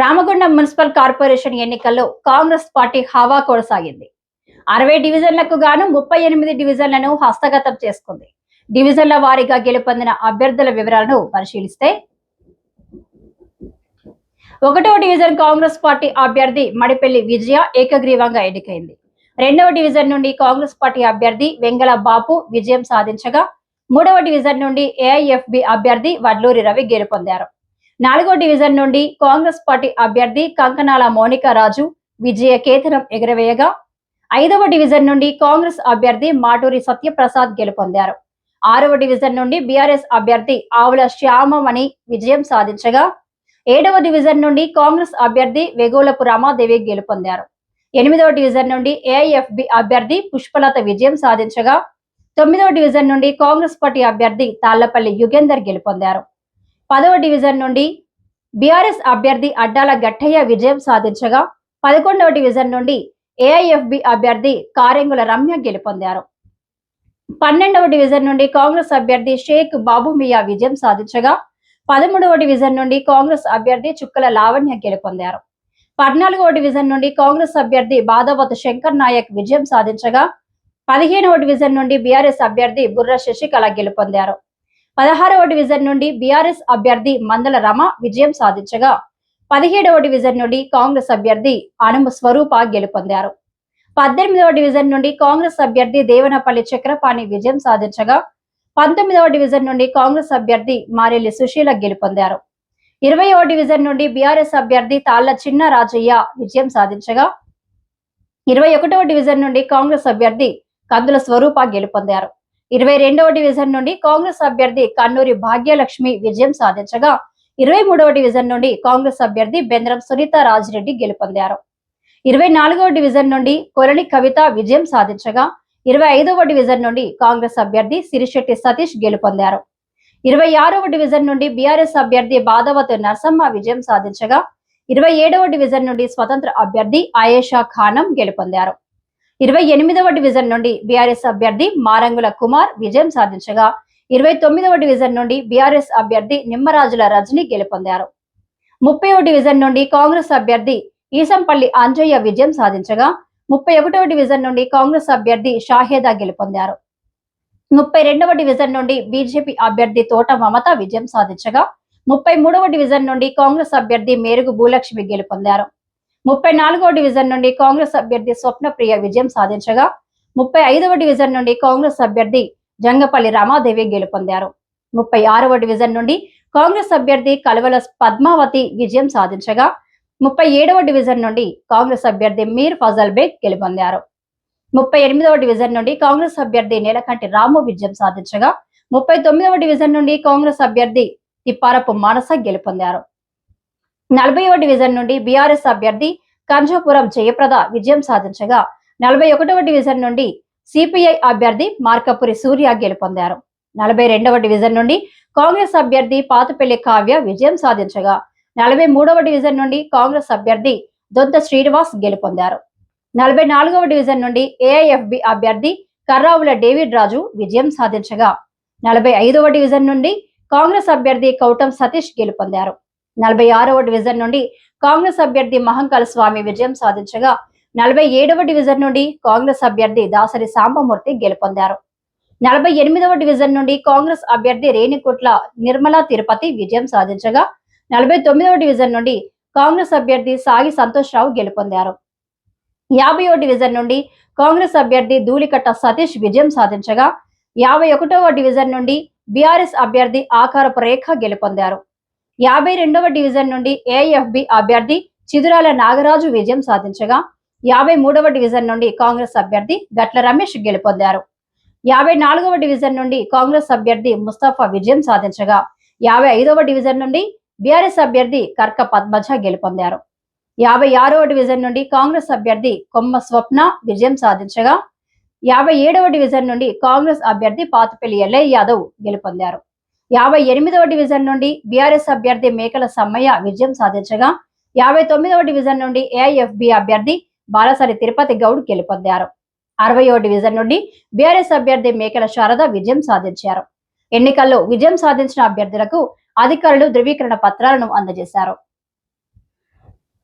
Ramagundam municipal corporation ఎన్నికల్లో Congress party హవా కొనసాగింది. అరవై డివిజన్లకు గాను ముప్పై ఎనిమిది డివిజన్లను హస్తగతం చేసుకుంది. డివిజన్ల వారీగా గెలుపొందిన అభ్యర్థుల వివరాలను పరిశీలిస్తే ఒకటో డివిజన్ కాంగ్రెస్ పార్టీ అభ్యర్థి మడిపెల్లి విజయ ఏకగ్రీవంగా ఎన్నికైంది. రెండవ డివిజన్ నుండి కాంగ్రెస్ పార్టీ అభ్యర్థి వెంగళ బాపు విజయం సాధించగా మూడవ డివిజన్ నుండి ఏఐఎఫ్బి అభ్యర్థి వడ్లూరి రవి గెలుపొందారు. నాలుగో డివిజన్ నుండి కాంగ్రెస్ పార్టీ అభ్యర్థి కంకనాల మౌనిక రాజు విజయ కేతనం ఎగురవేయగా ఐదవ డివిజన్ నుండి కాంగ్రెస్ అభ్యర్థి మాటూరి సత్యప్రసాద్ గెలుపొందారు. ఆరవ డివిజన్ నుండి బీఆర్ఎస్ అభ్యర్థి ఆవుల శ్యామమణి విజయం సాధించగా ఏడవ డివిజన్ నుండి కాంగ్రెస్ అభ్యర్థి వెగోలపు రమాదేవి గెలుపొందారు. ఎనిమిదవ డివిజన్ నుండి ఏఐఎఫ్బి అభ్యర్థి పుష్పలత విజయం సాధించగా తొమ్మిదవ డివిజన్ నుండి కాంగ్రెస్ పార్టీ అభ్యర్థి తాళ్ళపల్లి యుగేందర్ గెలుపొందారు. పదవ డివిజన్ నుండి బీఆర్ఎస్ అభ్యర్థి అడ్డాల గట్టయ్య విజయం సాధించగా పదకొండవ డివిజన్ నుండి ఏఐఎఫ్బి అభ్యర్థి కారెంగుల రమ్య గెలుపొందారు. పన్నెండవ డివిజన్ నుండి కాంగ్రెస్ అభ్యర్థి షేక్ బాబు మియా విజయం సాధించగా పదమూడవ డివిజన్ నుండి కాంగ్రెస్ అభ్యర్థి చుక్కల లావణ్య గెలుపొందారు. పద్నాలుగవ డివిజన్ నుండి కాంగ్రెస్ అభ్యర్థి బాధవత్ శంకర్ నాయక్ విజయం సాధించగా పదిహేనవ డివిజన్ నుండి బీఆర్ఎస్ అభ్యర్థి బుర్ర శశికళ గెలుపొందారు. పదహారవ డివిజన్ నుండి బీఆర్ఎస్ అభ్యర్థి మందల రమ విజయం సాధించగా పదిహేడవ డివిజన్ నుండి కాంగ్రెస్ అభ్యర్థి అనుమ స్వరూప గెలుపొందారు. పద్దెనిమిదవ డివిజన్ నుండి కాంగ్రెస్ అభ్యర్థి దేవనపల్లి చక్రపాణి విజయం సాధించగా పంతొమ్మిదవ డివిజన్ నుండి కాంగ్రెస్ అభ్యర్థి మారెల్లి సుశీల గెలుపొందారు. ఇరవయవ డివిజన్ నుండి బీఆర్ఎస్ అభ్యర్థి తాళ్ళ చిన్న రాజయ్య విజయం సాధించగా ఇరవై ఒకటవ డివిజన్ నుండి కాంగ్రెస్ అభ్యర్థి కందుల స్వరూప గెలుపొందారు. ఇరవై రెండవ డివిజన్ నుండి కాంగ్రెస్ అభ్యర్థి కన్నూరి భాగ్యలక్ష్మి విజయం సాధించగా ఇరవై మూడవ డివిజన్ నుండి కాంగ్రెస్ అభ్యర్థి బెంద్రం సునీత రాజిరెడ్డి గెలుపొందారు. ఇరవై నాలుగవ డివిజన్ నుండి కొరలి కవిత విజయం సాధించగా ఇరవై ఐదవ డివిజన్ నుండి కాంగ్రెస్ అభ్యర్థి సిరిశెట్టి సతీష్ గెలుపొందారు. ఇరవై ఆరవ డివిజన్ నుండి బీఆర్ఎస్ అభ్యర్థి బాధవత్ నర్సమ్మ విజయం సాధించగా ఇరవై ఏడవ డివిజన్ నుండి స్వతంత్ర అభ్యర్థి ఆయేషా ఖానం గెలుపొందారు. ఇరవై ఎనిమిదవ డివిజన్ నుండి బీఆర్ఎస్ అభ్యర్థి మారంగుల కుమార్ విజయం సాధించగా ఇరవై తొమ్మిదవ డివిజన్ నుండి బీఆర్ఎస్ అభ్యర్థి నిమ్మరాజుల రజని గెలుపొందారు. ముప్పై డివిజన్ నుండి కాంగ్రెస్ అభ్యర్థి ఈసంపల్లి అంజయ్య విజయం సాధించగా ముప్పై ఒకటవ డివిజన్ నుండి కాంగ్రెస్ అభ్యర్థి షాహేదా గెలుపొందారు. ముప్పై రెండవ డివిజన్ నుండి బీజేపీ అభ్యర్థి తోట మమత విజయం సాధించగా ముప్పై మూడవ డివిజన్ నుండి కాంగ్రెస్ అభ్యర్థి మేరుగు భూలక్ష్మి గెలుపొందారు. ముప్పై నాలుగవ డివిజన్ నుండి కాంగ్రెస్ అభ్యర్థి స్వప్నప్రియ విజయం సాధించగా ముప్పై ఐదవ డివిజన్ నుండి కాంగ్రెస్ అభ్యర్థి జంగపల్లి రమాదేవి గెలుపొందారు. ముప్పై ఆరవ డివిజన్ నుండి కాంగ్రెస్ అభ్యర్థి కలవల పద్మావతి విజయం సాధించగా ముప్పై ఏడవ డివిజన్ నుండి కాంగ్రెస్ అభ్యర్థి మీర్ ఫజల్ బేగ్ గెలుపొందారు. ముప్పై ఎనిమిదవ డివిజన్ నుండి కాంగ్రెస్ అభ్యర్థి నీలకంటి రాము విజయం సాధించగా ముప్పై తొమ్మిదవ డివిజన్ నుండి కాంగ్రెస్ అభ్యర్థి తిప్పారపు మానస గెలుపొందారు. నలభైవ డివిజన్ నుండి బీఆర్ఎస్ అభ్యర్థి కంజాపురం జయప్రద విజయం సాధించగా నలభై ఒకటవ డివిజన్ నుండి సిపిఐ అభ్యర్థి మార్కపురి సూర్య గెలుపొందారు. నలభై రెండవ డివిజన్ నుండి కాంగ్రెస్ అభ్యర్థి పాతపల్లి కావ్య విజయం సాధించగా నలభై మూడవ డివిజన్ నుండి కాంగ్రెస్ అభ్యర్థి దొంత శ్రీనివాస్ గెలుపొందారు. నలభై నాలుగవ డివిజన్ నుండి ఏఐఎఫ్బి అభ్యర్థి కర్రావుల డేవిడ్ రాజు విజయం సాధించగా నలభై ఐదవ డివిజన్ నుండి కాంగ్రెస్ అభ్యర్థి కౌటం సతీష్ గెలుపొందారు. నలభై ఆరవ డివిజన్ నుండి కాంగ్రెస్ అభ్యర్థి మహంకాల స్వామి విజయం సాధించగా నలభై ఏడవ డివిజన్ నుండి కాంగ్రెస్ అభ్యర్థి దాసరి సాంబమూర్తి గెలుపొందారు. నలభై ఎనిమిదవ డివిజన్ నుండి కాంగ్రెస్ అభ్యర్థి రేణికుట్ల నిర్మలా తిరుపతి విజయం సాధించగా నలభై తొమ్మిదవ డివిజన్ నుండి కాంగ్రెస్ అభ్యర్థి సాగి సంతోష్ రావు గెలుపొందారు. యాభైవ డివిజన్ నుండి కాంగ్రెస్ అభ్యర్థి ధూళికట్ట సతీష్ విజయం సాధించగా యాభై ఒకటవ డివిజన్ నుండి బీఆర్ఎస్ అభ్యర్థి ఆకారపు రేఖ గెలుపొందారు. యాభై రెండవ డివిజన్ నుండి ఏఎఫ్బి అభ్యర్థి చిదురాల నాగరాజు విజయం సాధించగా యాభై మూడవ డివిజన్ నుండి కాంగ్రెస్ అభ్యర్థి గట్ల రమేష్ గెలుపొందారు. యాభై నాలుగవ డివిజన్ నుండి కాంగ్రెస్ అభ్యర్థి ముస్తాఫా విజయం సాధించగా యాభై ఐదవ డివిజన్ నుండి బీఆర్ఎస్ అభ్యర్థి కర్క పద్మజ గెలుపొందారు. యాభై ఆరవ డివిజన్ నుండి కాంగ్రెస్ అభ్యర్థి కొమ్మ స్వప్న విజయం సాధించగా యాభై ఏడవ డివిజన్ నుండి కాంగ్రెస్ అభ్యర్థి పాతపల్లి ఎల్ఐ యాదవ్ గెలుపొందారు. యాభై ఎనిమిదవ డివిజన్ నుండి బీఆర్ఎస్ అభ్యర్థి మేకల సమ్మయ్య విజయం సాధించగా యాభై తొమ్మిదవ డివిజన్ నుండి ఏఐఎఫ్బి అభ్యర్థి బాలసారి తిరుపతి గౌడ్ గెలుపొందారు. అరవయో డివిజన్ నుండి బీఆర్ఎస్ అభ్యర్థి మేకల శారద విజయం సాధించారు. ఎన్నికల్లో విజయం సాధించిన అభ్యర్థులకు అధికారులు ధృవీకరణ పత్రాలను అందజేశారు.